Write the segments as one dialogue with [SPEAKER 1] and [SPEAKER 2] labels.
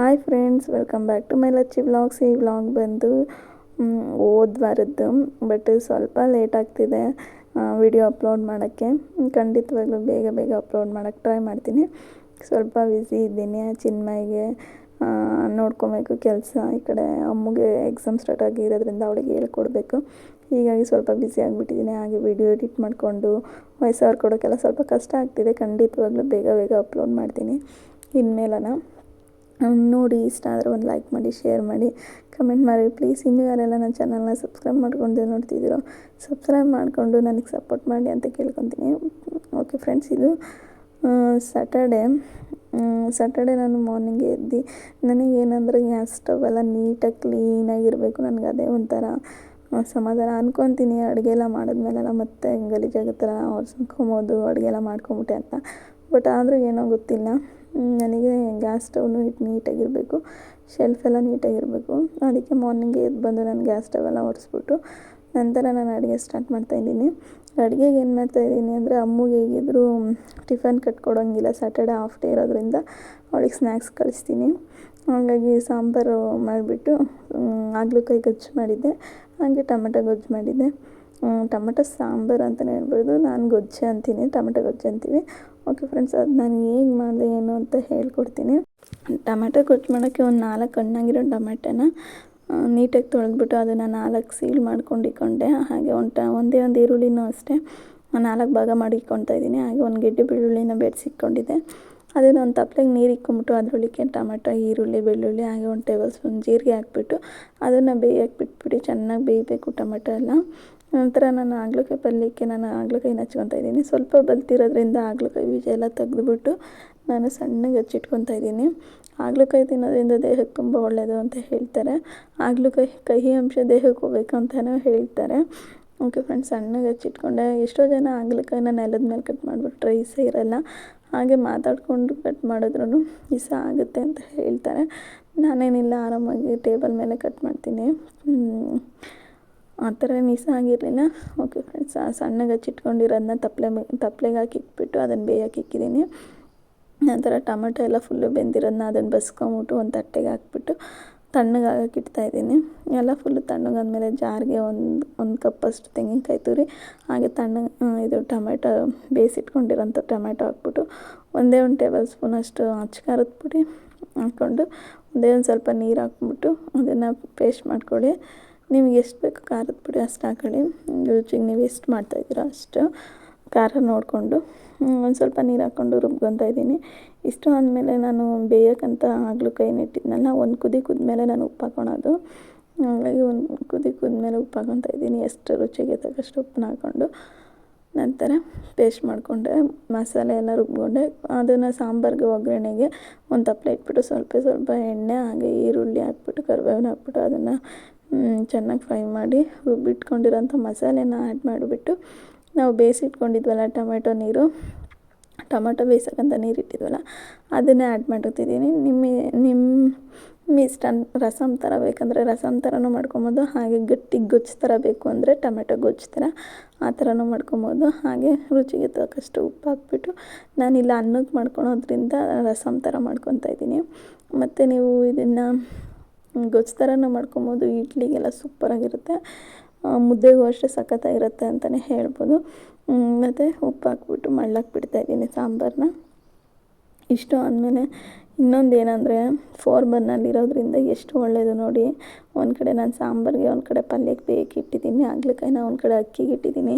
[SPEAKER 1] Hi friends welcome back to my Lacchi vlogs ಈ vlog ಬಂದು ಓದ್ವಾರದ್ದು ವಾರದ್ದು ಬಟ್ ಸ್ವಲ್ಪ ಲೇಟ್ ಆಗ್ತಿದೆ ವಿಡಿಯೋ ಅಪ್ಲೋಡ್ ಮಾಡೋಕ್ಕೆ. ಖಂಡಿತವಾಗ್ಲೂ ಬೇಗ ಬೇಗ ಅಪ್ಲೋಡ್ ಮಾಡೋಕ್ಕೆ ಟ್ರೈ ಮಾಡ್ತೀನಿ. ಸ್ವಲ್ಪ ಬ್ಯುಸಿ ಇದ್ದೀನಿ, ಚಿನ್ಮಯಿಗೆ ನೋಡ್ಕೊಬೇಕು ಕೆಲಸ. ಈ ಕಡೆ ಅಮ್ಮಗೆ ಎಕ್ಸಾಮ್ ಸ್ಟಾರ್ಟ್ ಆಗಿರೋದ್ರಿಂದ ಅವಳಿಗೆ ಹೇಳ್ಕೊಡ್ಬೇಕು. ಹೀಗಾಗಿ ಸ್ವಲ್ಪ ಬ್ಯುಸಿ ಆಗಿಬಿಟ್ಟಿದ್ದೀನಿ, ಹಾಗೆ ವಿಡಿಯೋ ಎಡಿಟ್ ಮಾಡಿಕೊಂಡು ವಯಸ್ಸವ್ರು ಕೊಡೋಕ್ಕೆಲ್ಲ ಸ್ವಲ್ಪ ಕಷ್ಟ ಆಗ್ತಿದೆ. ಖಂಡಿತವಾಗ್ಲೂ ಬೇಗ ಬೇಗ ಅಪ್ಲೋಡ್ ಮಾಡ್ತೀನಿ. ಇನ್ಮೇಲನ ನೋಡಿ, ಇಷ್ಟ ಆದರೆ ಒಂದು ಲೈಕ್ ಮಾಡಿ ಶೇರ್ ಮಾಡಿ. ಕಮೆಂಟ್ ಮಾಡಿ. ಪ್ಲೀಸ್ ಇನ್ನೂ ಯಾರೆಲ್ಲ ನನ್ನ ಚಾನಲ್ನ ಸಬ್ಸ್ಕ್ರೈಬ್ ಮಾಡ್ಕೊಂಡು ನೋಡ್ತಿದ್ದೀರೋ ಸಬ್ಸ್ಕ್ರೈಬ್ ಮಾಡಿಕೊಂಡು ನನಗೆ ಸಪೋರ್ಟ್ ಮಾಡಿ ಅಂತ ಕೇಳ್ಕೊತೀನಿ. ಓಕೆ ಫ್ರೆಂಡ್ಸ್ ಇದು ಸ್ಯಾಟರ್ಡೆ ಸ್ಯಾಟರ್ಡೆ ನಾನು ಮಾರ್ನಿಂಗ್ ಎದ್ದು ನನಗೇನಂದ್ರೆ ಗ್ಯಾಸ್ ಸ್ಟವ್ ಎಲ್ಲ ನೀಟಾಗಿ ಕ್ಲೀನಾಗಿರಬೇಕು ನನಗೆ ಅದೇ ಒಂಥರ ಸಮಾಧಾನ. ಅನ್ಕೊತೀನಿ, ಅಡುಗೆ ಎಲ್ಲ ಮಾಡಿದ್ಮೇಲೆಲ್ಲ ಮತ್ತೆ ಗಲೀಜಾಗೋ ಅವ್ರು ಒರ್ಸ್ಕೊಂಬೋದು ಅಡುಗೆ ಎಲ್ಲ ಮಾಡ್ಕೊಂಬಿಟ್ಟೆ ಅಂತ. ಬಟ್ ಆದರೂ ಏನೋ ಗೊತ್ತಿಲ್ಲ. ನನಗೆ ಗ್ಯಾಸ್ ಸ್ಟವ್ನು ಇಟ್ಟು ನೀಟಾಗಿರಬೇಕು ಶೆಲ್ಫ್ ಎಲ್ಲ ನೀಟಾಗಿರಬೇಕು ಅದಕ್ಕೆ ಮಾರ್ನಿಂಗ್ಗೆ ಎದ್ದು ಬಂದು ನಾನು ಗ್ಯಾಸ್ ಸ್ಟವ್ ಎಲ್ಲ ಒರೆಸ್ಬಿಟ್ಟು ನಂತರ ನಾನು ಅಡುಗೆ ಸ್ಟಾರ್ಟ್ ಮಾಡ್ತಾಯಿದ್ದೀನಿ ಅಡುಗೆಗೆ ಏನು ಮಾಡ್ತಾಯಿದ್ದೀನಿ ಅಂದರೆ ಅಮ್ಮಗೆ ಹೇಗಿದ್ರು ಟಿಫನ್ ಕಟ್ಕೊಡೋಂಗಿಲ್ಲ ಸ್ಯಾಟರ್ಡೆ ಹಾಫ್ ಡೇ ಇರೋದ್ರಿಂದ ಅವಳಿಗೆ ಸ್ನ್ಯಾಕ್ಸ್ ಕಳಿಸ್ತೀನಿ. ಹಾಗಾಗಿ ಸಾಂಬಾರು ಮಾಡಿಬಿಟ್ಟು ಹಾಗಲಕಾಯಿ ಗೊಜ್ಜು ಮಾಡಿದ್ದೆ, ಹಾಗೆ ಟೊಮೆಟೊ ಗೊಜ್ಜು ಮಾಡಿದ್ದೆ. ಟೊಮೆಟೊ ಸಾಂಬಾರು ಅಂತಲೇ ಹೇಳ್ಬೋದು. ನಾನು ಗೊಜ್ಜೆ ಅಂತೀನಿ, ಟೊಮೆಟೊ ಗೊಜ್ಜು ಅಂತೀವಿ. ಓಕೆ ಫ್ರೆಂಡ್ಸ್ ಅದು ನಾನು ಹೇಗೆ ಮಾಡಿದೆ ಏನು ಅಂತ ಹೇಳ್ಕೊಡ್ತೀನಿ. ಟೊಮೆಟೊ ಗೊಜ್ಜು ಮಾಡೋಕ್ಕೆ ಒಂದು ನಾಲ್ಕು ಹಣ್ಣಾಗಿರೋ ಟೊಮೆಟೊನ ನೀಟಾಗಿ ತೊಳೆದ್ಬಿಟ್ಟು ಅದನ್ನು ನಾಲ್ಕು ಸೀಲ್ ಮಾಡ್ಕೊಂಡಿಕೊಂಡೆ. ಹಾಗೆ ಒಂದು ಟ ಒಂದೇ ಒಂದು ಈರುಳ್ಳಿನೂ ಅಷ್ಟೇ ನಾಲ್ಕು ಭಾಗ ಮಾಡಿ ಇದ್ದೀನಿ. ಹಾಗೆ ಒಂದು ಗೆಡ್ಡೆ ಬೆಳ್ಳುಳ್ಳಿನ ಬೆರೆಸಿಟ್ಕೊಂಡಿದ್ದೆ ಅದನ್ನು ಒಂದು ತಪ್ಲೆಗೆ ನೀರು ಇಕ್ಕೊಂಬಿಟ್ಟು ಅದರೊಳಗೆ ಟೊಮೆಟೊ, ಈರುಳ್ಳಿ, ಬೆಳ್ಳುಳ್ಳಿ, ಹಾಗೆ ಒಂದು ಟೇಬಲ್ ಸ್ಪೂನ್ ಜೀರಿಗೆ ಹಾಕ್ಬಿಟ್ಟು ಅದನ್ನು ಬೇಯಕ್ಕೆ ಬಿಟ್ಬಿಟ್ಟು ಚೆನ್ನಾಗಿ ಬೇಯಬೇಕು ಟೊಮೆಟೊ ಎಲ್ಲ. ನಂತರ ನಾನು ಹಾಗಲಕಾಯಿ ಪಲ್ಯಕ್ಕೆ ನಾನು ಹಾಗಲಕಾಯಿ ಹಚ್ಕೊತಾ ಇದ್ದೀನಿ. ಸ್ವಲ್ಪ ಬಲ್ತಿರೋದ್ರಿಂದ ಹಾಗಲಕಾಯಿ ಬೀಜ ಎಲ್ಲ ತೆಗೆದುಬಿಟ್ಟು ನಾನು ಸಣ್ಣಗೆ ಹಚ್ಚಿಟ್ಕೊತಾ ಇದ್ದೀನಿ. ಹಾಗಲಕಾಯಿ ತಿನ್ನೋದ್ರಿಂದ ದೇಹಕ್ಕೆ ತುಂಬ ಒಳ್ಳೆಯದು ಅಂತ ಹೇಳ್ತಾರೆ. ಹಾಗಲಕಾಯಿ ಕಹಿ ಅಂಶ ದೇಹಕ್ಕೆ ಹೋಗ್ಬೇಕು ಅಂತಲೂ ಹೇಳ್ತಾರೆ. ಓಕೆ ಫ್ರೆಂಡ್ಸ್, ಸಣ್ಣಗೆ ಹಚ್ಚಿಟ್ಕೊಂಡೆ. ಎಷ್ಟೋ ಜನ ಹಾಗಲಕಾಯಿನ ನೆಲದ ಮೇಲೆ ಕಟ್ ಮಾಡಿಬಿಟ್ರೆ ಇಸ ಇರಲ್ಲ. ಹಾಗೆ ಮಾತಾಡಿಕೊಂಡು ಕಟ್ ಮಾಡಿದ್ರೂ ಇಸ ಆಗುತ್ತೆ ಅಂತ ಹೇಳ್ತಾರೆ. ನಾನೇನಿಲ್ಲ, ಆರಾಮಾಗಿ ಟೇಬಲ್ ಮೇಲೆ ಕಟ್ ಮಾಡ್ತೀನಿ. ಆ ಥರ ಮಿಸ್ ಆಗಿರಲಿಲ್ಲ. ಓಕೆ ಫ್ರೆಂಡ್ಸ್ ಸಣ್ಣಗೆ ಹಚ್ಚಿಟ್ಕೊಂಡಿರೋದನ್ನ ತಪ್ಪಲೆ ತಪ್ಪಲೆಗೆ ಹಾಕಿ ಇಟ್ಬಿಟ್ಟು ಅದನ್ನು ಬೇಯಕ್ಕೆ ಇಕ್ಕಿದ್ದೀನಿ ನಂತರ ಟೊಮೆಟೊ ಎಲ್ಲ ಫುಲ್ಲು ಬೆಂದಿರೋದನ್ನ ಅದನ್ನು ಬಸ್ಕೊಂಬಿಟ್ಟು ಒಂದು ತಟ್ಟೆಗೆ ಹಾಕ್ಬಿಟ್ಟು ತಣ್ಣಗೆ ಆಗಕ್ಕೆ ಇಡ್ತಾಯಿದ್ದೀನಿ ಎಲ್ಲ ಫುಲ್ಲು ತಣ್ಣಗಾದ್ಮೇಲೆ ಜಾರಿಗೆ ಒಂದು ಒಂದು ಕಪ್ಪಷ್ಟು ತೆಂಗಿನಕಾಯಿ ತುರಿ, ಹಾಗೆ ತಣ್ಣಗೆ ಇದು ಟೊಮೆಟೊ ಬೇಯಿಸಿಟ್ಕೊಂಡಿರೋಂಥ ಟೊಮೆಟೊ ಹಾಕ್ಬಿಟ್ಟು ಒಂದೇ ಒಂದು ಟೇಬಲ್ ಸ್ಪೂನ್ ಅಷ್ಟು ಅಚ್ಕಾರದ ಪುಡಿ ಹಾಕ್ಕೊಂಡು ಒಂದೇ ಒಂದು ಸ್ವಲ್ಪ ನೀರು ಹಾಕ್ಬಿಟ್ಟು ಅದನ್ನು ಪೇಸ್ಟ್ ಮಾಡ್ಕೊಳ್ಳಿ. ನಿಮಗೆ ಎಷ್ಟು ಬೇಕು ಖಾರದ ಪುಡಿ ಅಷ್ಟು ಹಾಕೊಳ್ಳಿ. ರುಚಿಗೆ ನೀವು ಎಷ್ಟು ಮಾಡ್ತಾಯಿದ್ದೀರೋ ಅಷ್ಟು ಖಾರ ನೋಡಿಕೊಂಡು. ಒಂದು ಸ್ವಲ್ಪ ನೀರು ಹಾಕ್ಕೊಂಡು ರುಬ್ಕೊತಾ ಇದ್ದೀನಿ. ಇಷ್ಟು ಅಂದಮೇಲೆ ನಾನು ಬೇಯೋಕ್ಕಂತ ಆಗಲೂ ಕೈ ನೆಟ್ಟಿದ್ನಲ್ಲ ಒಂದು ಕುದಿ ಕುದ್ಮೇಲೆ ನಾನು ಉಪ್ಪು ಹಾಕೊಳೋದು. ಹಾಗಾಗಿ ಒಂದು ಕುದಿ ಕುದ್ಮೇಲೆ ಉಪ್ಪು ಹಾಕೊತಾ ಇದ್ದೀನಿ. ಎಷ್ಟು ರುಚಿಗೆ ತಕ್ಕಷ್ಟು ಉಪ್ಪನ್ನ ಹಾಕ್ಕೊಂಡು ನಂತರ ಪೇಸ್ಟ್ ಮಾಡಿಕೊಂಡೆ. ಮಸಾಲೆ ಎಲ್ಲ ರುಬ್ಕೊಂಡೆ. ಅದನ್ನು ಸಾಂಬಾರ್ಗೆ ಒಗ್ಗರಣೆಗೆ ಒಂದು ತಪ್ಪಲೆ ಇಟ್ಬಿಟ್ಟು ಸ್ವಲ್ಪ ಸ್ವಲ್ಪ ಎಣ್ಣೆ ಹಾಗೆ ಈರುಳ್ಳಿ ಹಾಕ್ಬಿಟ್ಟು, ಕರಿಬೇವಿನ ಹಾಕ್ಬಿಟ್ಟು ಅದನ್ನು ಚೆನ್ನಾಗಿ ಫ್ರೈ ಮಾಡಿ ರುಬ್ಬಿಟ್ಕೊಂಡಿರೋಂಥ ಮಸಾಲೆನ ಆ್ಯಡ್ ಮಾಡಿಬಿಟ್ಟು ನಾವು ಬೇಯಿಸಿಟ್ಕೊಂಡಿದ್ವಲ್ಲ ಟೊಮೆಟೊ ನೀರು, ಟೊಮೆಟೊ ಬೇಯಿಸೋಕ್ಕಂತ ನೀರು ಇಟ್ಟಿದ್ವಲ್ಲ, ಅದನ್ನೇ ಆ್ಯಡ್ ಮಾಡಿರ್ತಿದ್ದೀನಿ ನಿಮ್ಮ ನಿಮ್ಮ ಇಷ್ಟ ರಸಮ್ ಥರ ಬೇಕಂದರೆ ರಸಮ್ ಥರನೂ ಮಾಡ್ಕೊಬೋದು, ಹಾಗೆ ಗಟ್ಟಿ ಗೊಜ್ಜು ಥರ ಬೇಕು ಅಂದರೆ ಟೊಮೆಟೊ ಗೊಜ್ಜು ಥರ ಆ ಥರನೂ ಮಾಡ್ಕೊಬೋದು. ಹಾಗೆ ರುಚಿಗೆ ತಕ್ಕಷ್ಟು ಉಪ್ಪು ಹಾಕ್ಬಿಟ್ಟು ನಾನಿಲ್ಲ ಅನ್ನಕ್ಕೆ ಮಾಡ್ಕೊಳೋದ್ರಿಂದ ರಸಮ್ ಥರ ಮಾಡ್ಕೊತಾ ಇದ್ದೀನಿ. ಮತ್ತು ನೀವು ಇದನ್ನು ಗೊಜ್ಜು ಥರನೂ ಮಾಡ್ಕೊಬೋದು, ಇಡ್ಲಿಗೆಲ್ಲ ಸೂಪರಾಗಿರುತ್ತೆ ಮುದ್ದೆಗೂ ಅಷ್ಟೇ ಸಖತ್ತಾಗಿರುತ್ತೆ ಅಂತಲೇ ಹೇಳ್ಬೋದು. ಮತ್ತು ಉಪ್ಪು ಹಾಕ್ಬಿಟ್ಟು ಮಳ್ಳಕ್ಕೆ ಬಿಡ್ತಾಯಿದ್ದೀನಿ ಸಾಂಬಾರನ್ನ ಇಷ್ಟು ಅಂದಮೇಲೆ ಇನ್ನೊಂದು ಏನಂದರೆ ಫೋರ್ ಬರ್ನಲ್ಲಿರೋದ್ರಿಂದ ಎಷ್ಟು ಒಳ್ಳೆಯದು ನೋಡಿ. ಒಂದು ಕಡೆ ನಾನು ಸಾಂಬಾರಿಗೆ ಒಂದು ಕಡೆ ಪಲ್ಯಕ್ಕೆ ಬೇಕು ಇಟ್ಟಿದ್ದೀನಿ, ಹಾಗಲಕಾಯಿನ ಒಂದು ಕಡೆ ಅಕ್ಕಿಗೆ ಇಟ್ಟಿದ್ದೀನಿ,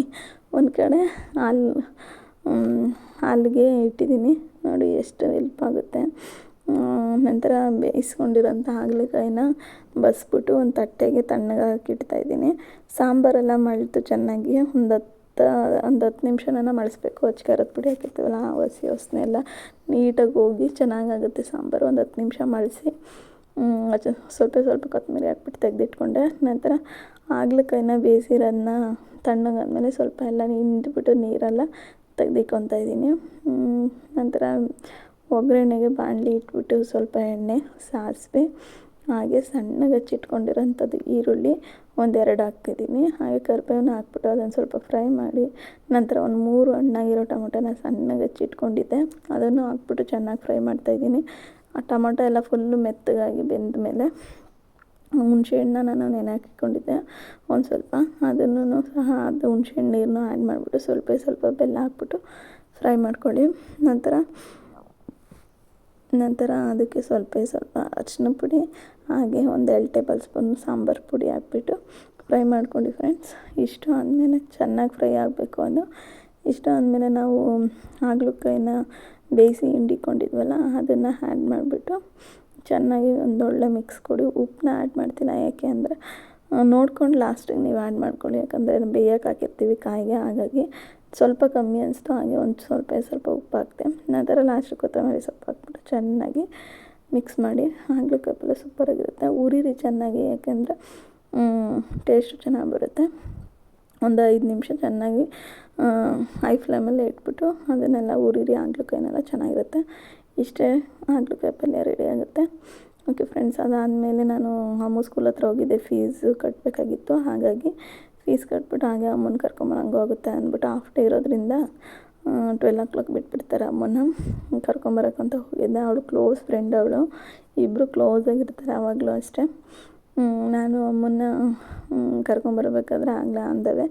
[SPEAKER 1] ಒಂದು ಕಡೆ ಹಾಲು ಹಾಲಿಗೆ ಇಟ್ಟಿದ್ದೀನಿ. ನೋಡಿ ಎಷ್ಟು ಹೆಲ್ಪ್ ಆಗುತ್ತೆ. ನಂತರ ಬೇಯಿಸ್ಕೊಂಡಿರೋಂಥ ಹಾಗಲಕಾಯಿನ ಬಸ್ಬಿಟ್ಟು ಒಂದು ತಟ್ಟೆಗೆ ತಣ್ಣಗೆ ಹಾಕಿಡ್ತಾ ಇದ್ದೀನಿ. ಸಾಂಬಾರೆಲ್ಲ ಮಳ್ತು ಚೆನ್ನಾಗಿ ಒಂದು ಹತ್ತು ಒಂದು ಹತ್ತು ನಿಮಿಷನ ಮಳಿಸ್ಬೇಕು ಅಚ್ಕಾರದ ಪುಡಿ ಹಾಕಿರ್ತೀವಲ್ಲ, ಆ ಹಸಿ ವಾಸನೆ ಎಲ್ಲ ನೀಟಾಗಿ ಹೋಗಿ ಚೆನ್ನಾಗಾಗುತ್ತೆ ಸಾಂಬಾರು. ಒಂದು ಹತ್ತು ನಿಮಿಷ ಮಳಿಸಿ ಸ್ವಲ್ಪ ಸ್ವಲ್ಪ ಕೊತ್ತಂಬರಿ ಹಾಕ್ಬಿಟ್ಟು ತೆಗೆದಿಟ್ಕೊಂಡೆ. ನಂತರ ಹಾಗಲಕಾಯಿನ ಬೇಯಿಸಿರೋದನ್ನ ತಣ್ಣಗಾದ್ಮೇಲೆ ಸ್ವಲ್ಪ ಎಲ್ಲ ಹಿಂಡ್ಬಿಟ್ಟು ನೀರೆಲ್ಲ ತೆಗ್ದಿಕ್ಕೊತಾ ಇದ್ದೀನಿ. ನಂತರ ಒಗ್ಗರಣೆಗೆ ಬಾಣಲಿ ಇಟ್ಬಿಟ್ಟು ಸ್ವಲ್ಪ ಎಣ್ಣೆ ಸಾಸಿವೆ, ಹಾಗೆ ಸಣ್ಣಗೆ ಹಚ್ಚಿಟ್ಕೊಂಡಿರೋಂಥದ್ದು ಈರುಳ್ಳಿ ಒಂದೆರಡು ಹಾಕ್ತಿದ್ದೀನಿ. ಹಾಗೆ ಕರ್ಬೇವನ್ನ ಹಾಕ್ಬಿಟ್ಟು ಅದನ್ನು ಸ್ವಲ್ಪ ಫ್ರೈ ಮಾಡಿ ನಂತರ ಒಂದು ಮೂರು ಹಣ್ಣಾಗಿರೋ ಟೊಮೊಟೊನ ಸಣ್ಣಗೆ ಹಚ್ಚಿಟ್ಕೊಂಡಿದ್ದೆ ಅದನ್ನು ಹಾಕ್ಬಿಟ್ಟು ಚೆನ್ನಾಗಿ ಫ್ರೈ ಮಾಡ್ತಾಯಿದ್ದೀನಿ. ಆ ಟೊಮೊಟೊ ಎಲ್ಲ ಫುಲ್ಲು ಮೆತ್ತಗಾಗಿ ಬೆಂದ ಮೇಲೆ ಹುಣಸೆ ಹಣ್ಣನ್ನ ನಾನು ನೆನೆ ಹಾಕಿಕೊಂಡಿದ್ದೆ ಒಂದು ಸ್ವಲ್ಪ ಅದನ್ನು ಸಹ ಅದು ಹುಣಸೆ ಹಣ್ಣು ನೀರನ್ನು ಆ್ಯಡ್ ಮಾಡಿಬಿಟ್ಟು ಸ್ವಲ್ಪ ಸ್ವಲ್ಪ ಬೆಲ್ಲ ಹಾಕ್ಬಿಟ್ಟು ಫ್ರೈ ಮಾಡ್ಕೊಳ್ಳಿ. ನಂತರ ನಂತರ ಅದಕ್ಕೆ ಸ್ವಲ್ಪ ಸ್ವಲ್ಪ ಅರಿಶಿನ ಪುಡಿ, ಹಾಗೆ ಒಂದು ಎರಡು ಟೇಬಲ್ ಸ್ಪೂನ್ ಸಾಂಬಾರು ಪುಡಿ ಹಾಕ್ಬಿಟ್ಟು ಫ್ರೈ ಮಾಡ್ಕೊಂಡು ಫ್ರೆಂಡ್ಸ್ ಇಷ್ಟು ಆದಮೇಲೆ ಚೆನ್ನಾಗಿ ಫ್ರೈ ಆಗಬೇಕು ಅದು. ಇಷ್ಟು ಆದಮೇಲೆ ನಾವು ಹಾಗಲಕಾಯಿನ ಬೇಯಿಸಿ ಹಿಂಡಿಕೊಂಡಿದ್ವಲ್ಲ, ಅದನ್ನು ಆ್ಯಡ್ ಮಾಡಿಬಿಟ್ಟು ಚೆನ್ನಾಗಿ ಒಂದೊಳ್ಳೆ ಮಿಕ್ಸ್ ಕೊಡಿ. ಉಪ್ಪನ್ನ ಆ್ಯಡ್ ಮಾಡ್ತಿಲ್ಲ ಯಾಕೆ ಅಂದರೆ, ನೋಡ್ಕೊಂಡು ಲಾಸ್ಟಿಗೆ ನೀವು ಆ್ಯಡ್ ಮಾಡ್ಕೊಳ್ಳಿ. ಯಾಕಂದರೆ ಬೇಯಕ್ಕೆ ಹಾಕಿರ್ತೀವಿ ಕಾಯಿಗೆ ಹಾಗಾಗಿ. ಸ್ವಲ್ಪ ಕಮ್ಮಿ ಅನಿಸ್ತು, ಹಾಗೆ ಒಂದು ಸ್ವಲ್ಪ ಸ್ವಲ್ಪ ಉಪ್ಪು ಹಾಕ್ತೆ ನಂತರ ಲಾಸ್ಟ್ ಕೊತ್ತಂಬರಿ ಸೊಪ್ಪು ಹಾಕ್ಬಿಟ್ಟು ಚೆನ್ನಾಗಿ ಮಿಕ್ಸ್ ಮಾಡಿ ಹಾಗಲಕಾಯಿ ಪಲ್ಯ ಸೂಪರಾಗಿರುತ್ತೆ ಉರಿರಿ ಚೆನ್ನಾಗಿ, ಯಾಕೆಂದರೆ ಟೇಸ್ಟು ಚೆನ್ನಾಗಿ ಬರುತ್ತೆ. ಒಂದು ಐದು ನಿಮಿಷ ಚೆನ್ನಾಗಿ ಹೈ ಫ್ಲೇಮಲ್ಲೇ ಇಟ್ಬಿಟ್ಟು ಅದನ್ನೆಲ್ಲ ಉರಿರಿ ಕೈನೆಲ್ಲ ಚೆನ್ನಾಗಿರುತ್ತೆ. ಇಷ್ಟೇ ಹಾಗಲಕಾಯಿ ಪಲ್ಯ ರೆಡಿ ಆಗುತ್ತೆ. ಓಕೆ ಫ್ರೆಂಡ್ಸ್ ಅದಾದಮೇಲೆ ನಾನು ಅಮ್ಮ ಸ್ಕೂಲ್ ಹತ್ರ ಹೋಗಿದ್ದೆ. ಫೀಸು ಕಟ್ಟಬೇಕಾಗಿತ್ತು ಹಾಗಾಗಿ ಫೀಸ್ ಕಟ್ಬಿಟ್ಟು ಹಾಗೆ ಅಮ್ಮನ ಕರ್ಕೊಂಬರಂಗೂ ಆಗುತ್ತೆ ಅಂದ್ಬಿಟ್ಟು ಹಾಫ್ ಡೇ ಇರೋದ್ರಿಂದ ಟ್ವೆಲ್ ಓ ಕ್ಲಾಕ್ ಬಿಟ್ಬಿಡ್ತಾರೆ ಅಮ್ಮನ ಕರ್ಕೊಂಬರಕ್ಕಂತ ಹೋಗಿದ್ದೆ. ಅವಳು ಕ್ಲೋಸ್ ಫ್ರೆಂಡ್ ಅವಳು. ಇಬ್ಬರು ಕ್ಲೋಸ್ ಆಗಿರ್ತಾರೆ ಆವಾಗಲೂ ಅಷ್ಟೇ. ನಾನು ಅಮ್ಮನ್ನ ಕರ್ಕೊಂಬರ್ಬೇಕಾದ್ರೆ ಆಗಲೇ ಅಂದವೆ.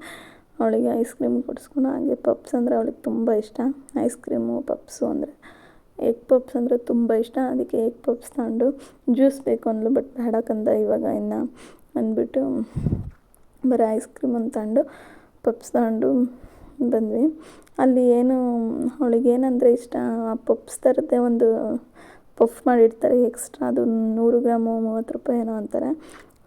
[SPEAKER 1] ಅವಳಿಗೆ ಐಸ್ ಕ್ರೀಮ್ ಕೊಡಿಸ್ಕೊಂಡು ಹಾಗೆ ಪಪ್ಸ್ ಅಂದರೆ ಅವಳಿಗೆ ತುಂಬ ಇಷ್ಟ. ಐಸ್ ಕ್ರೀಮು ಪಪ್ಸು ಅಂದರೆ ಎಗ್ ಪಪ್ಸ್ ಅಂದರೆ ತುಂಬ ಇಷ್ಟ. ಅದಕ್ಕೆ ಎಗ್ ಪಪ್ಸ್ ತಗೊಂಡು ಜ್ಯೂಸ್ ಬೇಕು ಅಂದ್ಲು ಬಟ್ ಬೇಡಕ್ಕಂದ ಇವಾಗ ಇನ್ನು ಅಂದ್ಬಿಟ್ಟು ಬರೀ ಐಸ್ ಕ್ರೀಮ್ ಅಂತ ತಗೊಂಡು ಪಪ್ಸ್ ತಗೊಂಡು ಬಂದ್ವಿ. ಅಲ್ಲಿ ಏನು, ಅವಳಿಗೆ ಏನಂದರೆ ಇಷ್ಟ, ಆ ಪಪ್ಸ್ ಥರದ್ದೇ ಒಂದು ಪಫ್ ಮಾಡಿರ್ತಾರೆ ಎಕ್ಸ್ಟ್ರಾ ಅದು ನೂರು ಗ್ರಾಮು, ಮೂವತ್ತು ರೂಪಾಯಿ ಏನೋ ಅಂತಾರೆ.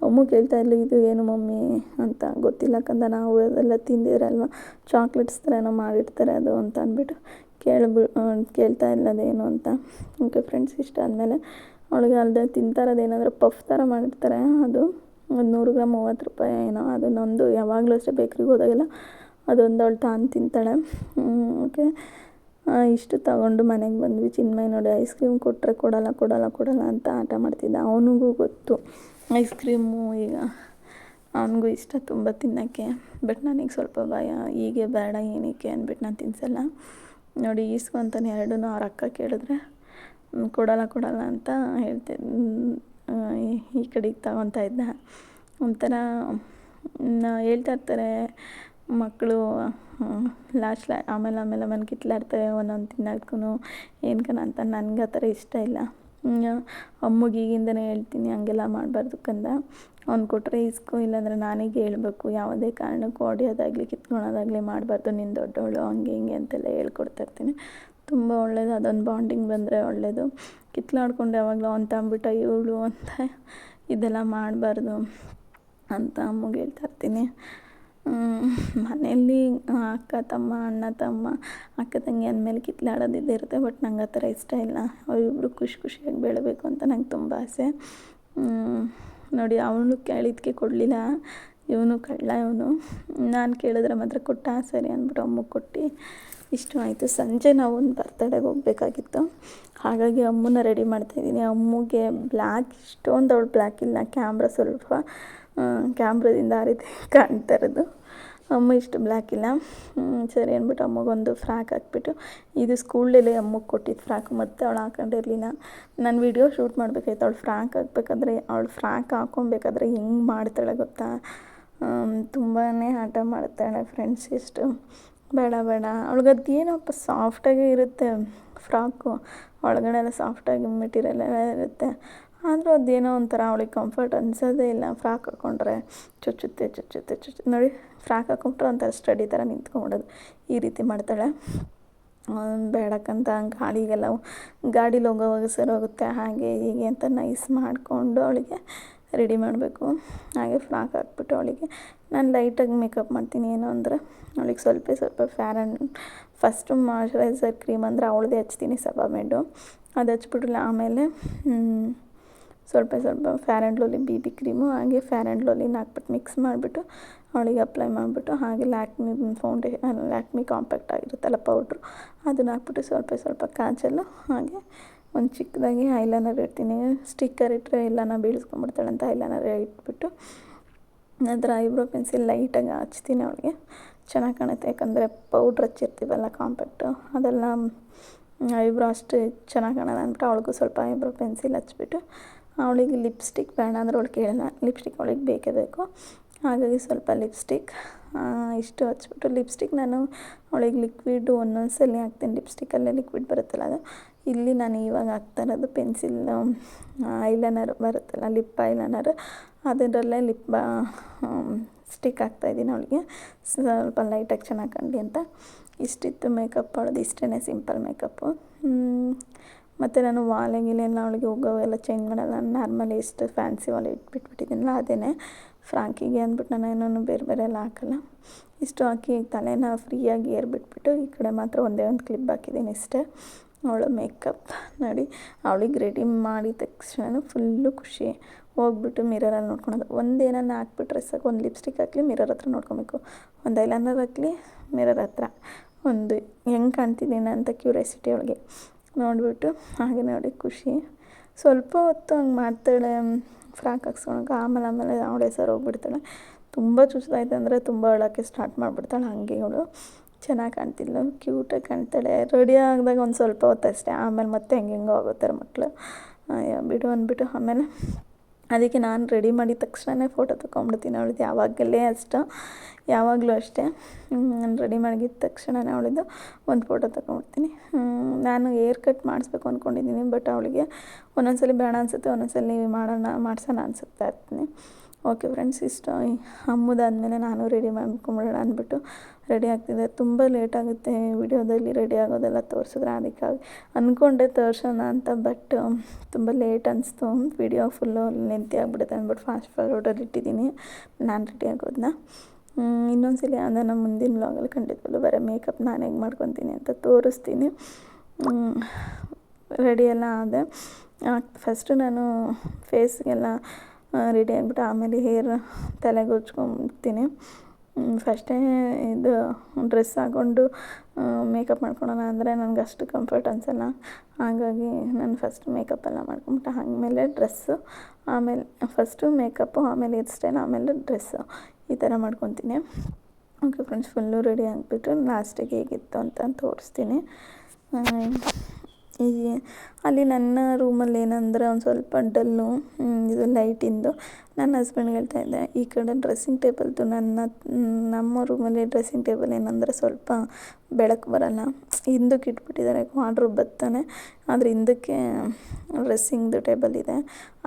[SPEAKER 1] ಅಮ್ಮು ಕೇಳ್ತಾ ಇದ್ಲು, ಇದು ಏನು ಮಮ್ಮಿ? ಅಂತ. ಗೊತ್ತಿಲ್ಲ, ಕಂದ ನಾವು ಅದೆಲ್ಲ ತಿಂದಿದ್ರಲ್ವ ಚಾಕ್ಲೇಟ್ಸ್ ಥರ ಏನೋ ಮಾಡಿರ್ತಾರೆ ಅದು ಅಂತ ಅಂದ್ಬಿಟ್ಟು ಕೇಳ್ಬಿ ಕೇಳ್ತಾ ಇಲ್ಲ ಅದೇನು ಅಂತ? ಓಕೆ ಫ್ರೆಂಡ್ಸ್ ಇಷ್ಟ ಆದಮೇಲೆ. ಅವಳಿಗೆ ಅಲ್ಲದೆ ತಿಂತಾರದು ಪಫ್ ಥರ ಮಾಡಿರ್ತಾರೆ ಅದು. ಒಂದು ನೂರು ಗ್ರಾಮ್ ಮೂವತ್ತು ರೂಪಾಯಿ ಏನೋ, ಅದನ್ನೊಂದು ಯಾವಾಗಲೂ ಅಷ್ಟೇ ಬೇಕ್ರಿಗೆ ಹೋದಾಗೆಲ್ಲ ಅದೊಂದು ಅವಳು ತಾನು ತಿಂತಾಳೆ. ಓಕೆ. ಇಷ್ಟು ತಗೊಂಡು ಮನೆಗೆ ಬಂದ್ವಿ. ಚಿನ್ಮಯ್ ನೋಡಿ, ಐಸ್ ಕ್ರೀಮ್ ಕೊಟ್ಟರೆ ಕೊಡಲ್ಲ ಕೊಡಲ್ಲ ಕೊಡಲ್ಲ ಅಂತ ಆಟ ಮಾಡ್ತಿದ್ದ. ಅವನಿಗೂ ಗೊತ್ತು. ಐಸ್ ಕ್ರೀಮು ಈಗ ಅವನಿಗೂ ಇಷ್ಟ ತುಂಬ ತಿನ್ನೋಕ್ಕೆ. ಬಟ್ ನನಗೆ ಸ್ವಲ್ಪ ಭಯ. ಹೀಗೆ ಬೇಡ, ಏನಕ್ಕೆ ಅಂದ್ಬಿಟ್ಟು ನಾನು ತಿನ್ಸಲ್ಲ. ನೋಡಿ ಈಸ್ಕೊಂತಾನೆ ಎರಡೂ ಅವ್ರ ಅಕ್ಕ ಕೇಳಿದ್ರೆ ಕೊಡಲ್ಲ ಕೊಡಲ್ಲ ಅಂತ ಹೇಳ್ತೆ ಈ ಕಡೆಗೆ ತಗೊತಾ ಇದ್ದ. ಒಂಥರ ಹೇಳ್ತಾ ಇರ್ತಾರೆ, ಮಕ್ಕಳು ಲಾಸ್ಟ್ ಲಾ, ಆಮೇಲೆ ಆಮೇಲೆ ಆಮೇಲೆ ಕಿತ್ಲಾಡ್ತಾರೆ, ಒಂದೊಂದು ತಿನ್ನೋಕ್ಕೂ ಕಣ ಅಂತ ನನಗೆ ಆ ಥರ ಇಷ್ಟ ಇಲ್ಲ. ಅಮ್ಮಗೆ ಈಗಿಂದನೇ ಹೇಳ್ತೀನಿ, ಹಂಗೆಲ್ಲ ಮಾಡಬಾರ್ದು ಕಂದ. ಅವ್ನು ಕೊಟ್ಟರೆ ಇಸ್ಕೋ, ಇಲ್ಲಾಂದ್ರೆ ನಾನೇ ಹೇಳ್ಬೇಕು, ಯಾವುದೇ ಕಾರಣಕ್ಕೂ ಹೊಡೆಯೋದಾಗಲಿ, ಕಿತ್ಕೊಳೋದಾಗಲಿ ಮಾಡಬಾರ್ದು ನಿನ್ನ ದೊಡ್ಡವಳು, ಹಂಗೆ, ಹಿಂಗೆ ಅಂತೆಲ್ಲ ಹೇಳ್ಕೊಡ್ತಾ ಇರ್ತೀನಿ. ತುಂಬ ಒಳ್ಳೇದು, ಅದೊಂದು ಬಾಂಡಿಂಗ್ ಬಂದರೆ ಒಳ್ಳೆಯದು ಕಿತ್ಲಾಡ್ಕೊಂಡು ಯಾವಾಗಲೂ ಅಂತ ಅಂದ್ಬಿಟ್ಟು ಇವಳು ಅಂತ ಇದೆಲ್ಲ ಮಾಡಬಾರ್ದು ಅಂತ ಅಮ್ಮಗೆ ಹೇಳ್ತಾ ಇರ್ತೀನಿ. ಮನೆಯಲ್ಲಿ ಅಕ್ಕ, ತಮ್ಮ, ಅಣ್ಣ, ತಮ್ಮ, ಅಕ್ಕ, ತಂಗಿ ಅಂದಮೇಲೆ ಕಿತ್ಲಾಡೋದು ಇದ್ದೇ ಇರುತ್ತೆ, ಬಟ್ ನಂಗೆ ಆ ಥರ ಇಷ್ಟ ಇಲ್ಲ. ಅವರಿಬ್ಬರು ಖುಷಿ ಖುಷಿಯಾಗಿ ಬೆಳಬೇಕು ಅಂತ ನಂಗೆ ತುಂಬ ಆಸೆ. ನೋಡಿ ಅವನು ಕೇಳಿದ್ದಕ್ಕೆ ಕೊಡಲಿಲ್ಲ. ಇವನು ಕಳ್ಳ ಇವನು. ನಾನು ಕೇಳಿದ್ರೆ ಮಾತ್ರ ಕೊಟ್ಟ, ಸರಿ ಅಂದ್ಬಿಟ್ಟು ಅಮ್ಮಗೆ ಕೊಟ್ಟು ಇಷ್ಟು ಆಯಿತು. ಸಂಜೆ ನಾವು ಒಂದು ಬರ್ತಡೆಗೆ ಹೋಗಬೇಕಾಗಿತ್ತು. ಹಾಗಾಗಿ ಅಮ್ಮನ ರೆಡಿ ಮಾಡ್ತಾಯಿದ್ದೀನಿ ಅಮ್ಮಗೆ ಬ್ಲ್ಯಾಕ್ ಇಷ್ಟೊಂದು ಅವಳು ಬ್ಲ್ಯಾಕ್ ಇಲ್ಲ. ಕ್ಯಾಮ್ರಾ ಸ್ವಲ್ಪ ಕ್ಯಾಮ್ರದಿಂದ ಆ ರೀತಿ ಕಾಣ್ತಾ ಇರೋದು. ಅಮ್ಮ ಇಷ್ಟು ಬ್ಲ್ಯಾಕ್ ಇಲ್ಲ. ಸರಿ ಅಂದ್ಬಿಟ್ಟು ಅಮ್ಮಗೊಂದು ಫ್ರಾಕ್ ಹಾಕ್ಬಿಟ್ಟು, ಇದು ಸ್ಕೂಲಲ್ಲಿ ಅಮ್ಮಗೆ ಕೊಟ್ಟಿದ್ದು ಫ್ರಾಕ್ ಮತ್ತು ಅವಳು ಹಾಕೊಂಡಿರಲಿಲ್ಲ. ನಾನು ವಿಡಿಯೋ ಶೂಟ್ ಮಾಡಬೇಕಾಯ್ತು. ಅವಳು ಫ್ರಾಕ್ ಹಾಕ್ಬೇಕಾದ್ರೆ, ಅವಳು ಫ್ರಾಕ್ ಹಾಕೊಬೇಕಾದ್ರೆ ಹೆಂಗೆ ಮಾಡ್ತಾಳೆ ಗೊತ್ತಾ? ತುಂಬಾ ಆಟ ಮಾಡ್ತಾಳೆ ಫ್ರೆಂಡ್ಸ್ ಎಷ್ಟು ಬೇಡ ಬೇಡ. ಅವಳಿಗದು ಏನಪ್ಪ ಸಾಫ್ಟಾಗೇ ಇರುತ್ತೆ. ಫ್ರಾಕು ಒಳಗಡೆ ಎಲ್ಲ ಸಾಫ್ಟಾಗಿ ಮೆಟೀರಿಯಲ್ ಎಲ್ಲ ಇರುತ್ತೆ. ಆದರೂ ಅದೇನೋ ಒಂಥರ ಅವಳಿಗೆ ಕಂಫರ್ಟ್ ಅನ್ಸೋದೇ ಇಲ್ಲ. ಫ್ರಾಕ್ ಹಾಕ್ಕೊಂಡ್ರೆ ಚುಚ್ಚುತ್ತೆ ಚುಚ್ಚುತ್ತೆ ಚುಚ್ಚು ನೋಡಿ, ಫ್ರಾಕ್ ಹಾಕ್ಕೊಂಡ್ರೆ ಒಂಥರ ಸ್ಟಡಿ ಥರ ನಿಂತ್ಕೊಂಬಿಡೋದು. ಈ ರೀತಿ ಮಾಡ್ತಾಳೆ. ಬೇಡಕ್ಕಂತ ಗಾಳಿಗೆಲ್ಲ ಗಾಡೀಲಿ ಹೋಗೋವಾಗ ಸರಿ ಹೋಗುತ್ತೆ. ಹಾಗೆ ಹೀಗೆ ಅಂತ ನೈಸ್ ಮಾಡಿಕೊಂಡು ಅವಳಿಗೆ ರೆಡಿ ಮಾಡಬೇಕು. ಹಾಗೆ ಫ್ರಾಕ್ ಹಾಕ್ಬಿಟ್ಟು ಅವಳಿಗೆ, ನಾನು ಲೈಟಾಗಿ ಮೇಕಪ್ ಮಾಡ್ತೀನಿ. ಏನು ಅಂದರೆ, ಅವಳಿಗೆ ಸ್ವಲ್ಪ ಸ್ವಲ್ಪ fair and first moisturiser cream ಅಂದರೆ ಅವಳದೇ ಹಚ್ತೀನಿ ಸಬಾಮೆಡು. ಅದು ಹಚ್ಬಿಟ್ರೆ ಆಮೇಲೆ ಸ್ವಲ್ಪ ಸ್ವಲ್ಪ fair and lovely B B cream ಹಾಗೆ ಫ್ಯಾರ್ ಆ್ಯಂಡ್ ಲೋಲಿನ ಹಾಕ್ಬಿಟ್ಟು ಮಿಕ್ಸ್ ಮಾಡಿಬಿಟ್ಟು ಅವಳಿಗೆ ಅಪ್ಲೈ ಮಾಡಿಬಿಟ್ಟು, ಹಾಗೆ ಲ್ಯಾಕ್ಮಿ ಫೌಂಡೇಶನ್ ಲ್ಯಾಕ್ಮಿ ಕಾಂಪ್ಯಾಕ್ಟ್ ಆಗಿರುತ್ತಲ್ಲ ಪೌಡ್ರು ಅದನ್ನ ಹಾಕ್ಬಿಟ್ಟು ಸ್ವಲ್ಪ ಸ್ವಲ್ಪ ಕಾಜಲ್ಲು, ಹಾಗೆ ಒಂದು ಚಿಕ್ಕದಾಗಿ ಐಲೈನರ್ ಇಡ್ತೀನಿ. ಸ್ಟಿಕ್ಕರ್ ಇಟ್ಟರೆ ಎಲ್ಲನ ಬೀಳಿಸ್ಕೊಂಡ್ಬಿಡ್ತಾಳೆ ಅಂತ ಐಲೈನರ್ ಇಟ್ಬಿಟ್ಟು ನಂತರ ಐಬ್ರೋ ಪೆನ್ಸಿಲ್ ಲೈಟಾಗಿ ಹಚ್ತೀನಿ ಅವಳಿಗೆ. ಚೆನ್ನಾಗಿ ಕಾಣುತ್ತೆ. ಯಾಕಂದರೆ ಪೌಡ್ರ್ ಹಚ್ಚಿರ್ತೀವಲ್ಲ ಕಾಂಪ್ಯಾಕ್ಟು. ಅದೆಲ್ಲ ಐಬ್ರೋ ಅಷ್ಟು ಚೆನ್ನಾಗಿ ಕಾಣಲ್ಲ ಅಂದ್ಬಿಟ್ಟು ಅವಳಿಗೂ ಸ್ವಲ್ಪ ಐಬ್ರೋ ಪೆನ್ಸಿಲ್ ಹಚ್ಬಿಟ್ಟು ಅವಳಿಗೆ ಲಿಪ್ಸ್ಟಿಕ್ ಬೇಡ ಅಂದ್ರೆ ಅವಳು ಕೇಳಲ್ಲ. ಲಿಪ್ಸ್ಟಿಕ್ ಅವಳಿಗೆ ಬೇಕೇ ಬೇಕು. ಹಾಗಾಗಿ ಸ್ವಲ್ಪ ಲಿಪ್ಸ್ಟಿಕ್ ಇಷ್ಟು ಹಚ್ಬಿಟ್ಟು ಲಿಪ್ಸ್ಟಿಕ್ ನಾನು ಅವಳಿಗೆ ಲಿಕ್ವಿಡ್ ಒಂದೊಂದು ಸಲ ಹಾಕ್ತೀನಿ. ಲಿಪ್ಸ್ಟಿಕಲ್ಲೇ ಲಿಕ್ವಿಡ್ ಬರುತ್ತಲ್ಲ ಅದು. ಇಲ್ಲಿ ನಾನು ಇವಾಗ ಹಾಕ್ತಾ ಇರೋದು ಪೆನ್ಸಿಲ್ ಐಲೈನರ್ ಬರುತ್ತಲ್ಲ, ಲಿಪ್ ಐಲೈನರ್. ಅದರಲ್ಲೇ ಲಿಪ್ ಬಾ ಸ್ಟಿಕ್ ಹಾಕ್ತಾಯಿದ್ದೀನಿ ಅವಳಿಗೆ. ಸ್ವಲ್ಪ ಲೈಟಾಗಿ ಚೆನ್ನಾಗಿ ಕಾಣಲಿ ಅಂತ. ಇಷ್ಟಿತ್ತು ಮೇಕಪ್ ಅವಳದು ಇಷ್ಟೇ ಸಿಂಪಲ್ ಮೇಕಪ್ಪು ಮತ್ತು ನಾನು ವಾಲೆ ಗಿಲೆಲ್ಲ ಅವಳಿಗೆ ಹೋಗೋವೆಲ್ಲ ಚೇಂಜ್ ಮಾಡಲ್ಲ. ನಾರ್ಮಲಿ ಎಷ್ಟು ಫ್ಯಾನ್ಸಿ ವಾಲೆ ಇಟ್ಬಿಟ್ಬಿಟ್ಟಿದ್ದೀನಲ್ಲ ಅದೇ ಫ್ರಾಂಕಿಗೆ ಅಂದ್ಬಿಟ್ಟು ನಾನು ಏನೂ ಬೇರೆ ಬೇರೆ ಎಲ್ಲ ಹಾಕಲ್ಲ. ಇಷ್ಟು ಹಾಕಿ ತಲೆನ ಫ್ರೀಯಾಗಿ ಏರ್ಬಿಟ್ಬಿಟ್ಟು ಈ ಕಡೆ ಮಾತ್ರ ಒಂದೇ ಒಂದು ಕ್ಲಿಪ್ ಹಾಕಿದ್ದೀನಿ ಇಷ್ಟೇ. ಅವಳು ಮೇಕಪ್ ನೋಡಿ, ಅವಳಿಗೆ ರೆಡಿ ಮಾಡಿದ ತಕ್ಷಣ ಫುಲ್ಲು ಖುಷಿ. ಹೋಗ್ಬಿಟ್ಟು ಮಿರರಲ್ಲಿ ನೋಡ್ಕೊಳೋದು. ಒಂದು ಏನಾನ ಹಾಕ್ಬಿಟ್ರೆ ಸಾಕು. ಒಂದು ಲಿಪ್ಸ್ಟಿಕ್ ಹಾಕ್ಲಿ ಮಿರರ್ ಹತ್ರ ನೋಡ್ಕೊಬೇಕು. ಒಂದು ಐಲೈನರ್ ಹಾಕ್ಲಿ ಮಿರರ್ ಹತ್ರ. ಒಂದು ಹೆಂಗೆ ಕಾಣ್ತಿದ್ದೀನಿ ಅಂತ ಕ್ಯೂರಿಯಾಸಿಟಿ ಅವಳಿಗೆ. ನೋಡಿಬಿಟ್ಟು ಹಾಗೆ ನೋಡಿ ಖುಷಿ. ಸ್ವಲ್ಪ ಹೊತ್ತು ಹಂಗೆ ಮಾಡ್ತಾಳೆ ಫ್ರಾಕ್ ಹಾಕ್ಸ್ಕೊಳಕ್ಕೆ ಆಮೇಲೆ ಆಮೇಲೆ ಅವಳೇ ಸರ್ ಹೋಗ್ಬಿಡ್ತಾಳೆ. ತುಂಬ ಚುಚ್ತಾಯ್ತು ಅಂದರೆ ತುಂಬ ಅಳೋಕ್ಕೆ ಸ್ಟಾರ್ಟ್ ಮಾಡಿಬಿಡ್ತಾಳೆ ಹಾಗೆ ಅವಳು. ಚೆನ್ನಾಗಿ ಕಾಣ್ತಿಲ್ಲ ಕ್ಯೂಟಾಗಿ ಕಾಣ್ತಾಳೆ. ರೆಡಿ ಆಗಿದಾಗ ಒಂದು ಸ್ವಲ್ಪ ಹೊತ್ತು ಅಷ್ಟೇ. ಆಮೇಲೆ ಮತ್ತೆ ಹೆಂಗೆ ಹೆಂಗೋ ಆಗೋತಾರೆ ಮಕ್ಕಳು ಬಿಡು ಅಂದ್ಬಿಟ್ಟು ಆಮೇಲೆ ಅದಕ್ಕೆ ನಾನು ರೆಡಿ ಮಾಡಿದ ತಕ್ಷಣವೇ ಫೋಟೋ ತೊಗೊಂಬಿಡ್ತೀನಿ ಅವಳದ್ದು ಯಾವಾಗಲೇ ಅಷ್ಟು, ಯಾವಾಗಲೂ ಅಷ್ಟೇ. ನಾನು ರೆಡಿ ಮಾಡಿದ ತಕ್ಷಣವೇ ಅವಳಿದ್ದು ಒಂದು ಫೋಟೋ ತೊಗೊಂಬಿಡ್ತೀನಿ ನಾನು ಏರ್ ಕಟ್ ಮಾಡಿಸ್ಬೇಕು ಅಂದ್ಕೊಂಡಿದ್ದೀನಿ ಬಟ್ ಅವಳಿಗೆ ಒಂದೊಂದ್ಸಲಿ ಸಲ ಬೇಡ ಅನಿಸುತ್ತೆ, ಒಂದೊಂದ್ಸಲಿ ಸಲ ಮಾಡೋಣ, ಮಾಡ್ಸೋಣ ಅನಿಸುತ್ತಾ ಇರ್ತೀನಿ. ಓಕೆ ಫ್ರೆಂಡ್ಸ್, ಇಷ್ಟ ಅಮ್ಮದಾದಮೇಲೆ ನಾನು ರೆಡಿ ಮಾಡ್ಕೊಂಬಿಡೋಣ ಅಂದ್ಬಿಟ್ಟು ರೆಡಿ ಆಗ್ತಿದ್ದೆ ತುಂಬ ಲೇಟ್ ಆಗುತ್ತೆ ವಿಡಿಯೋದಲ್ಲಿ ರೆಡಿ ಆಗೋದೆಲ್ಲ ತೋರಿಸಿದ್ರೆ ಅದಕ್ಕಾಗಿ. ಅಂದ್ಕೊಂಡೆ ತೋರಿಸೋಣ ಅಂತ ಬಟ್ ತುಂಬ ಲೇಟ್ ಅನಿಸ್ತು. ವಿಡಿಯೋ ಫುಲ್ಲು ಲೆಂತಿ ಆಗಿಬಿಡುತ್ತೆ ಅಂದ್ಬಿಟ್ಟು ಫಾಸ್ಟ್ ಫಾರ್ವರ್ಡಲ್ಲಿ ಇಟ್ಟಿದ್ದೀನಿ. ನಾನು ರೆಡಿ ಆಗೋದನ್ನ ಇನ್ನೊಂದು ಸಲ ಅದನ್ನು ಮುಂದಿನ ಬ್ಲಾಗಲ್ಲಿ ಖಂಡಿತವಲ್ಲೂ ಬರೋ ಮೇಕಪ್ ನಾನು ಹೆಂಗೆ ಮಾಡ್ಕೊತೀನಿ ಅಂತ ತೋರಿಸ್ತೀನಿ. ರೆಡಿಯೆಲ್ಲ ಆದೆ. ಫಸ್ಟು ನಾನು ಫೇಸ್ಗೆಲ್ಲ ರೆಡಿ ಆಗಿಬಿಟ್ಟು ಆಮೇಲೆ ಹೇರ್ ತಲೆಗೆ ಹೊಚ್ಕೊಂಬಿಡ್ತೀನಿ ಫಸ್ಟೇ ಇದು ಡ್ರೆಸ್ ಹಾಕ್ಕೊಂಡು ಮೇಕಪ್ ಮಾಡ್ಕೊಳೋಣ ಅಂದರೆ ನನಗೆ ಅಷ್ಟು ಕಂಫರ್ಟ್ ಅನಿಸಲ್ಲ. ಹಾಗಾಗಿ ನಾನು ಫಸ್ಟ್ ಮೇಕಪ್ ಎಲ್ಲ ಮಾಡ್ಕೊಂಬಿಟ್ಟು. ಆಮೇಲೆ ಡ್ರೆಸ್ಸು ಆಮೇಲೆ ಫಸ್ಟು ಮೇಕಪ್ಪು ಆಮೇಲೆ ಹೇರ್ ಸ್ಟೈಲ್ ಆಮೇಲೆ ಡ್ರೆಸ್ಸು ಈ ಥರ ಮಾಡ್ಕೊತೀನಿ. ಓಕೆ ಫ್ರೆಂಡ್ಸ್ ಫುಲ್ಲು ರೆಡಿ ಆಗಿಬಿಟ್ಟು ಲಾಸ್ಟಿಗೆ ಹೇಗಿತ್ತು ಅಂತ ತೋರಿಸ್ತೀನಿ. ಈ ಅಲ್ಲಿ ನನ್ನ ರೂಮಲ್ಲಿ ಏನಂದ್ರೆ ಒಂದು ಸ್ವಲ್ಪ ಡಲ್ಲು ಇದು ಲೈಟಿಂದು ನನ್ನ ಹಸ್ಬೆಂಡ್ಗೆ ಹೇಳ್ತಾ ಇದ್ದೆ, ಈ ಕಡೆ ಡ್ರೆಸ್ಸಿಂಗ್ ಟೇಬಲ್ದು ನನ್ನ ನಮ್ಮ ರೂಮಲ್ಲಿ ಡ್ರೆಸ್ಸಿಂಗ್ ಟೇಬಲ್ ಏನಂದರೆ ಸ್ವಲ್ಪ ಬೆಳಕು ಬರೋಲ್ಲ. ಹಿಂದಕ್ಕೆ ಇಟ್ಬಿಟ್ಟಿದ್ದಾರೆ ಕ್ವಾಡ್ರು ಬರ್ತಾನೆ ಆದರೆ ಹಿಂದಕ್ಕೆ ಡ್ರೆಸ್ಸಿಂಗ್ದು ಟೇಬಲ್ ಇದೆ.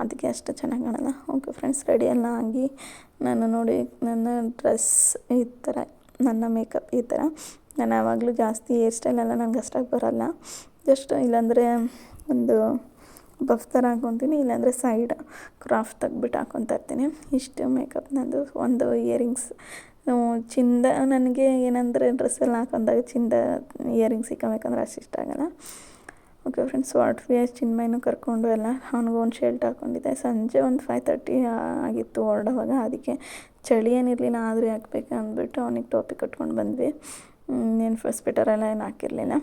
[SPEAKER 1] ಅದಕ್ಕೆ ಅಷ್ಟು ಚೆನ್ನಾಗಿ ಕಾಣಲ್ಲ. ಓಕೆ ಫ್ರೆಂಡ್ಸ್ ರೆಡಿ ಎಲ್ಲ ಆಗಿ ನಾನು ನೋಡಿ ನನ್ನ ಡ್ರೆಸ್ ಈ ಥರ ನನ್ನ ಮೇಕಪ್ ಈ ಥರ ನಾನು ಯಾವಾಗಲೂ ಜಾಸ್ತಿ ಹೇರ್ ಸ್ಟೈಲೆಲ್ಲ ನನಗೆ ಅಷ್ಟಾಗಿ ಬರೋಲ್ಲ. ಜಸ್ಟ್ ಇಲ್ಲಾಂದರೆ ಒಂದು ಬಫ್ ಥರ ಹಾಕ್ಕೊತೀನಿ ಇಲ್ಲಾಂದರೆ ಸೈಡ್ ಕ್ರಾಫ್ಟ್ ತೆಗ್ಬಿಟ್ಟು ಹಾಕ್ಕೊತಾ ಇರ್ತೀನಿ. ಇಷ್ಟು ಮೇಕಪ್ ನಂದು ಒಂದು ಇಯರಿಂಗ್ಸ್ ಚಿಂದ ನನಗೆ ಏನಂದರೆ ಡ್ರೆಸ್ಸೆಲ್ಲ ಹಾಕೊಂಡಾಗ ಚಿಂದ ಇಯರಿಂಗ್ಸ್ ಸಿಕ್ಕಬೇಕಂದ್ರೆ ಅಷ್ಟು ಇಷ್ಟ ಆಗಲ್ಲ. ಓಕೆ ಫ್ರೆಂಡ್ಸ್ ವಾಟ್ ವಿಯರ್ ಚಿನ್ಮೈನು ಕರ್ಕೊಂಡು ಎಲ್ಲ ಅವ್ನಿಗೆ ಒಂದು ಶರ್ಟ್ ಹಾಕ್ಕೊಂಡಿದ್ದೆ ಸಂಜೆ ಒಂದು ಫೈವ್ ತರ್ಟಿ ಆಗಿತ್ತು ಹೊರಡುವಾಗ. ಅದಕ್ಕೆ ಚಳಿ ಏನಿರಲಿಲ್ಲ, ಆದರೂ ಹಾಕ್ಬೇಕು ಅಂದ್ಬಿಟ್ಟು ಅವನಿಗೆ ಟೋಪಿ ಕಟ್ಕೊಂಡು ಬಂದ್ವಿ. ಏನು ಸ್ವೆಟರೆಲ್ಲ ಏನು ಹಾಕಿರಲಿಲ್ಲ.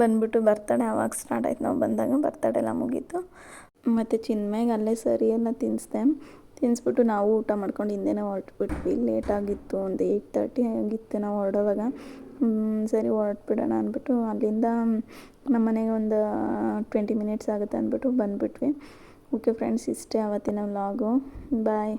[SPEAKER 1] ಬಂದ್ಬಿಟ್ಟು ಬರ್ತಡೆ ಆವಾಗ ಸ್ಟಾರ್ಟ್ ಆಯ್ತು. ನಾವು ಬಂದಾಗ ಬರ್ತಡೆ ಎಲ್ಲ ಮುಗೀತು. ಮತ್ತು ಚಿನ್ಮಯ್ಗೆ ಅಲ್ಲೇ ಸರಿ ಎಲ್ಲ ತಿನ್ನಿಸ್ದೆ ತಿನ್ನಿಸ್ಬಿಟ್ಟು ನಾವು ಊಟ ಮಾಡ್ಕೊಂಡು ಹಿಂದೆನೇ ಹೊರಟ್ಬಿಟ್ವಿ. ಲೇಟ್ ಆಗಿತ್ತು, ಒಂದು ಏಯ್ಟ್ ತರ್ಟಿ ಆಗಿತ್ತು ನಾವು ಹೊರಡೋವಾಗ. ಸರಿ ಹೊರಟ್ಬಿಡೋಣ ಅಂದ್ಬಿಟ್ಟು ಅಲ್ಲಿಂದ ನಮ್ಮ ಮನೆಗೆ ಒಂದು ಟ್ವೆಂಟಿ ಮಿನಿಟ್ಸ್ ಆಗುತ್ತೆ ಅಂದ್ಬಿಟ್ಟು ಬಂದುಬಿಟ್ವಿ. ಓಕೆ ಫ್ರೆಂಡ್ಸ್ ಇಷ್ಟೇ ಆವತ್ತಿನ ವ್ಲಾಗು ಬಾಯ್